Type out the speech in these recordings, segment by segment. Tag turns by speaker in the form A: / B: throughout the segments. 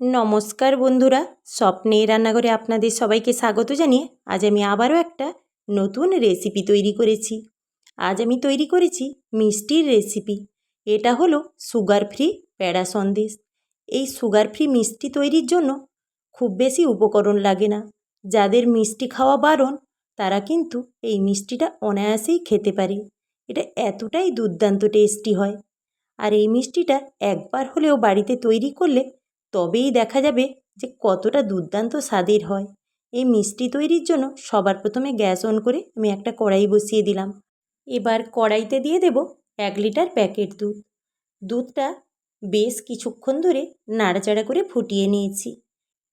A: নমস্কার বন্ধুরা স্বপ্নের রান্নাঘরে আপনাদের সবাইকে স্বাগত জানিয়ে আজ আমি আবারও একটা নতুন রেসিপি তৈরি করেছি। আজ আমি তৈরি করেছি মিষ্টির রেসিপি। এটা হলো সুগার ফ্রি প্যাড়া সন্দেশ। এই সুগার ফ্রি মিষ্টি তৈরির জন্য খুব বেশি উপকরণ লাগে না। যাদের মিষ্টি খাওয়া বারণ, তারা কিন্তু এই মিষ্টিটা অনায়াসেই খেতে পারে। এটা এতটাই দুর্দান্ত টেস্টি হয়। আর এই মিষ্টিটা একবার হলেও বাড়িতে তৈরি করলে তবেই দেখা যাবে যে কতটা দুর্দান্ত স্বাদের হয়। এই মিষ্টি তৈরির জন্য সবার প্রথমে গ্যাস অন করে আমি একটা কড়াই বসিয়ে দিলাম। এবার কড়াইতে দিয়ে দেব এক লিটার প্যাকেট দুধ। দুধটা বেশ কিছুক্ষণ ধরে নাড়াচাড়া করে ফুটিয়ে নিয়েছি।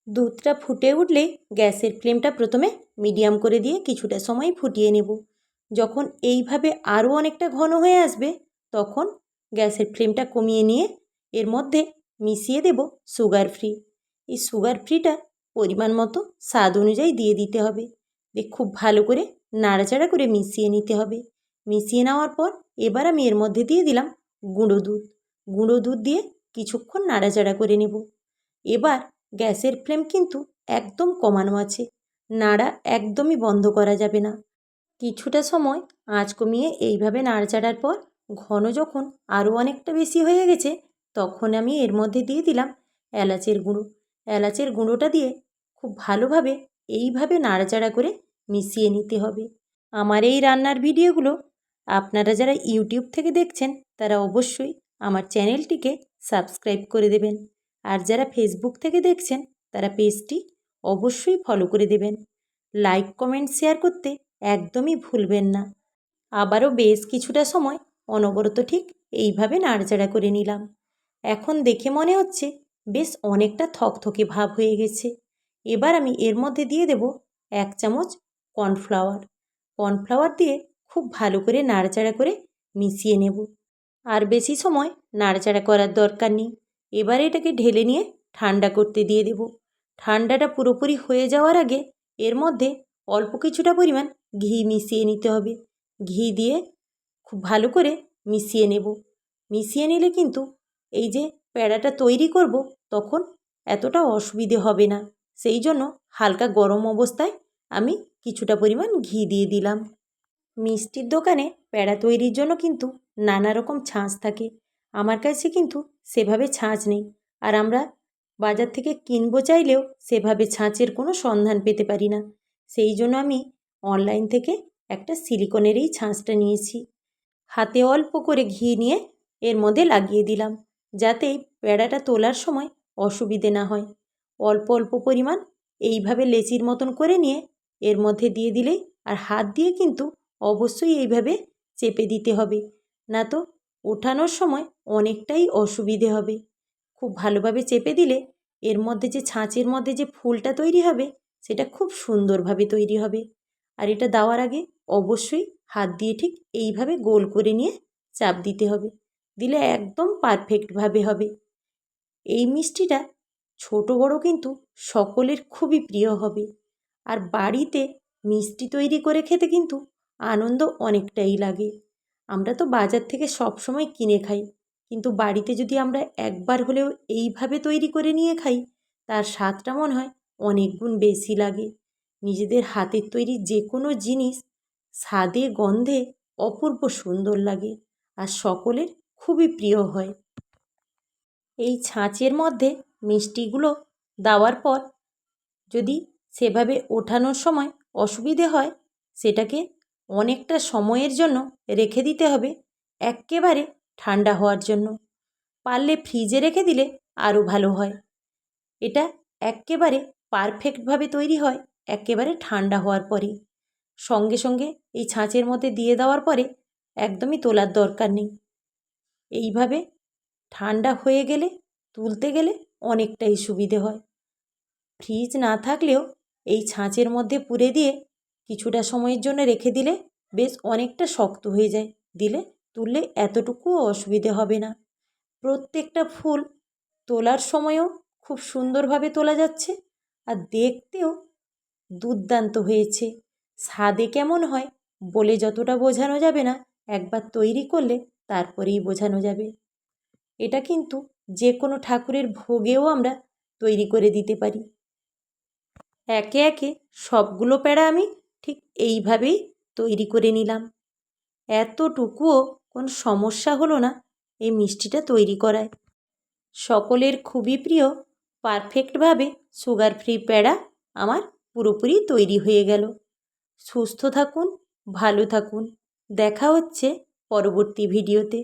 A: দুধটা ফুটে উঠলে গ্যাসের ফ্লেমটা প্রথমে মিডিয়াম করে দিয়ে কিছুটা সময় ফুটিয়ে নেব। যখন এইভাবে আরও অনেকটা ঘন হয়ে আসবে, তখন গ্যাসের ফ্লেমটা কমিয়ে নিয়ে এর মধ্যে মিশিয়ে দেব সুগার ফ্রি এই সুগার ফ্রিটা পরিমাণ মতো স্বাদ অনুযায়ী দিয়ে দিতে হবে। দিয়ে খুব ভালো করে নাড়াচাড়া করে মিশিয়ে নিতে হবে। মিশিয়ে নেওয়ার পর এবার আমি এর মধ্যে দিয়ে দিলাম গুঁড়ো দুধ। গুঁড়ো দুধ দিয়ে কিছুক্ষণ নাড়াচাড়া করে নেব। এবার গ্যাসের ফ্লেম কিন্তু একদম কমানো আছে। নাড়া একদমই বন্ধ করা যাবে না। কিছুটা সময় আঁচ কমিয়ে এইভাবে নাড়াচাড়ার পর ঘন যখন আরও অনেকটা বেশি হয়ে গেছে তখন আমি এর মধ্যে দিয়ে দিলাম এলাচের গুঁড়ো। এলাচের গুঁড়োটা দিয়ে খুব ভালোভাবে এইভাবে নাড়াচাড়া করে মিশিয়ে নিতে হবে। আমার এই রান্নার ভিডিওগুলো আপনারা যারা ইউটিউব থেকে দেখছেন, তারা অবশ্যই আমার চ্যানেলটিকে সাবস্ক্রাইব করে দেবেন। আর যারা ফেসবুক থেকে দেখছেন, তারা পেজটি অবশ্যই ফলো করে দেবেন। লাইক, কমেন্ট, শেয়ার করতে একদমই ভুলবেন না। আবারও বেশ কিছুটা সময় অনবরত ঠিক এইভাবে নাড়াচাড়া করে নিলাম। এখন দেখে মনে হচ্ছে বেশ অনেকটা থকথকে ভাব হয়ে গেছে। এবার আমি এর মধ্যে দিয়ে দেব এক চামচ কর্নফ্লাওয়ার। কর্নফ্লাওয়ার দিয়ে খুব ভালো করে নাড়াচাড়া করে মিশিয়ে নেব। আর বেশি সময় নাড়াচাড়া করার দরকার নেই। এবার এটাকে ঢেলে নিয়ে ঠান্ডা করতে দিয়ে দেব। ঠান্ডাটা পুরোপুরি হয়ে যাওয়ার আগে এর মধ্যে অল্প কিছুটা পরিমাণ ঘি মিশিয়ে নিতে হবে। ঘি দিয়ে খুব ভালো করে মিশিয়ে নেব। মিশিয়ে নিলে কিন্তু এই যে প্যাড়াটা তৈরি করব, তখন এতটা অসুবিধে হবে না। সেই জন্য হালকা গরম অবস্থায় আমি কিছুটা পরিমাণ ঘি দিয়ে দিলাম। মিষ্টির দোকানে প্যাড়া তৈরির জন্য কিন্তু নানা রকম ছাঁচ থাকে। আমার কাছে কিন্তু সেভাবে ছাঁচ নেই। আর আমরা বাজার থেকে কিনবো চাইলেও সেভাবে ছাঁচের কোনো সন্ধান পেতে পারি না। সেই জন্য আমি অনলাইন থেকে একটা সিলিকনের এই ছাঁচটা নিয়েছি। হাতে অল্প করে ঘি নিয়ে এর মধ্যে লাগিয়ে দিলাম। যাতে প্যাড়াটা তোলার সময় অসুবিধে না হয়। অল্প অল্প পরিমাণ এইভাবে লেচির মতন করে নিয়ে এর মধ্যে দিয়ে দিলেই আর হাত দিয়ে কিন্তু অবশ্যই এইভাবে চেপে দিতে হবে। না তো ওঠানোর সময় অনেকটাই অসুবিধে হবে। খুব ভালোভাবে চেপে দিলে এর মধ্যে যে ছাঁচের মধ্যে যে ফুলটা তৈরি হবে সেটা খুব সুন্দরভাবে তৈরি হবে। আর এটা দেওয়ার আগে অবশ্যই হাত দিয়ে ঠিক এইভাবে গোল করে নিয়ে চাপ দিতে হবে। দিলে একদম পারফেক্টভাবে হবে। এই মিষ্টিটা ছোট বড় কিন্তু সকলের খুবই প্রিয় হবে। আর বাড়িতে মিষ্টি তৈরি করে খেতে কিন্তু আনন্দ অনেকটাই লাগে। আমরা তো বাজার থেকে সব সময় কিনে খাই, কিন্তু বাড়িতে যদি আমরা একবার হলেও এইভাবে তৈরি করে নিয়ে খাই, তার স্বাদটা মনে হয় অনেক গুণ বেশি লাগে। নিজেদের হাতের তৈরি যে কোনো জিনিস স্বাদে, গন্ধে অপূর্ব সুন্দর লাগে। আর সকলের খুবই প্রিয় হয়। এই ছাঁচের মধ্যে মিষ্টিগুলো দেওয়ার পর যদি সেভাবে ওঠানোর সময় অসুবিধে হয়, সেটাকে অনেকটা সময়ের জন্য রেখে দিতে হবে এক্কেবারে ঠান্ডা হওয়ার জন্য। পারলে ফ্রিজে রেখে দিলে আরও ভালো হয়। এটা এক্কেবারে পারফেক্টভাবে তৈরি হয়, একেবারে ঠান্ডা হওয়ার পরে সঙ্গে সঙ্গে এই ছাঁচের মধ্যে দিয়ে দেওয়ার পরে একদমই তোলার দরকার নেই। এইভাবে ঠান্ডা হয়ে গেলে, তুলতে গেলে অনেকটাই সুবিধে হয়। ফ্রিজ না থাকলেও এই ছাঁচের মধ্যে পুরে দিয়ে কিছুটা সময়ের জন্য রেখে দিলে বেশ অনেকটা শক্ত হয়ে যায়। দিলে তুললে এতটুকুও অসুবিধে হবে না। প্রত্যেকটা ফুল তোলার সময়ও খুব সুন্দরভাবে তোলা যাচ্ছে আর দেখতেও দুর্দান্ত হয়েছে। স্বাদে কেমন হয় বলে যতটা বোঝানো যাবে না, একবার তৈরি করলে তারপরেই বোঝানো যাবে। এটা কিন্তু যে কোনো ঠাকুরের ভোগেও আমরা তৈরি করে দিতে পারি। একে একে সবগুলো প্যাড়া আমি ঠিক এইভাবেই তৈরি করে নিলাম। এতটুকুও কোনো সমস্যা হলো না এই মিষ্টিটা তৈরি করায়। সকলের খুবই প্রিয় পারফেক্টভাবে সুগার ফ্রি প্যাড়া আমার পুরোপুরি তৈরি হয়ে গেল। সুস্থ থাকুন, ভালো থাকুন। দেখা হচ্ছে পরবর্তী ভিডিওতে।